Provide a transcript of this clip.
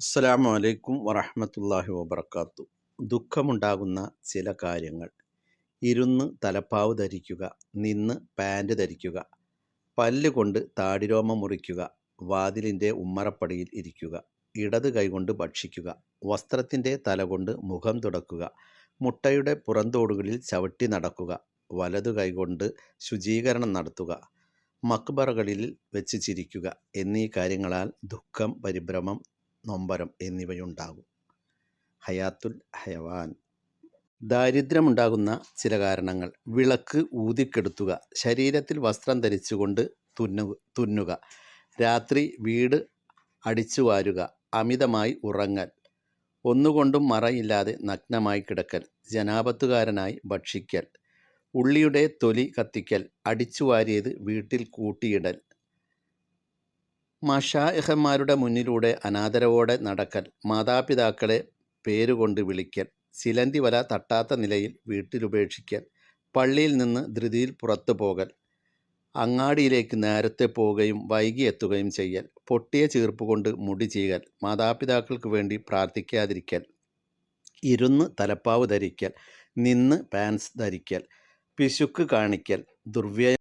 അസ്സലാമു അലൈക്കും വറഹമത്തല്ലാഹി വബർക്കാത്തു ദുഃഖമുണ്ടാകുന്ന ചില കാര്യങ്ങൾ. ഇരുന്ന് തലപ്പാവ് ധരിക്കുക നിന്ന് പാന്റ് ധരിക്കുക പല്ലുകൊണ്ട് താടിരോമ മുറിക്കുക വാതിലിന്റെ ഉമ്മറപ്പടിയിൽ ഇരിക്കുക ഇടത് കൈകൊണ്ട് ഭക്ഷിക്കുക വസ്ത്രത്തിന്റെ തലകൊണ്ട് മുഖം തുടക്കുക മുട്ടയുടെ പുറന്തോടുകളിൽ ചവിട്ടി നടക്കുക വലതു കൈകൊണ്ട് ശുചീകരണം നടത്തുക മക്ബറകളിൽ വെച്ച് ചിരിക്കുക എന്നീ കാര്യങ്ങളാൽ ദുഃഖം പരിഭ്രമം നൊമ്പരം എന്നിവയുണ്ടാകും. ഹയാത്തുൽ ഹയവാൻ. ദാരിദ്ര്യമുണ്ടാകുന്ന ചില കാരണങ്ങൾ. വിളക്ക് ഊതിക്കെടുത്തുക. ശരീരത്തിൽ വസ്ത്രം ധരിച്ചുകൊണ്ട് തുന്നു തുന്നുക. രാത്രി വീട് അടിച്ചു വാരുക അമിതമായി ഉറങ്ങൽ. ഒന്നുകൊണ്ടും മറയില്ലാതെ നഗ്നമായി കിടക്കൽ. ജനാപത്തുകാരനായി ഭക്ഷിക്കൽ. ഉള്ളിയുടെ തൊലി കത്തിക്കൽ. അടിച്ചു വാരിയത് വീട്ടിൽ കൂട്ടിയിടൽ. മഷായഹന്മാരുടെ മുന്നിലൂടെ അനാദരവോടെ നടക്കൽ മാതാപിതാക്കളെ പേരുകൊണ്ട് വിളിക്കൽ സിലന്തി വല തട്ടാത്ത നിലയിൽ വീട്ടിലുപേക്ഷിക്കൽ പള്ളിയിൽ നിന്ന് ധൃതിയിൽ പുറത്തു പോകൽ അങ്ങാടിയിലേക്ക് നേരത്തെ പോവുകയും വൈകി എത്തുകയും ചെയ്യൽ പൊട്ടിയ ചീർപ്പ് കൊണ്ട് മുടി ചെയ്യൽ മാതാപിതാക്കൾക്ക് വേണ്ടി പ്രാർത്ഥിക്കാതിരിക്കൽ ഇരുന്ന് തലപ്പാവ് ധരിക്കൽ നിന്ന് പാൻസ് ധരിക്കൽ പിശുക്ക് കാണിക്കൽ ദുർവ്യയം